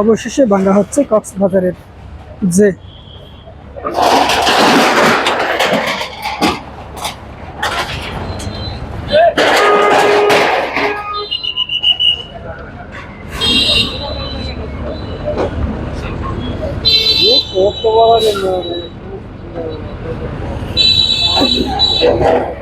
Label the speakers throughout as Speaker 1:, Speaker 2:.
Speaker 1: অবশেষে ভাঙা হচ্ছে কক্সবাজারের যে
Speaker 2: Thank you.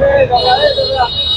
Speaker 2: 哎，走吧，走吧。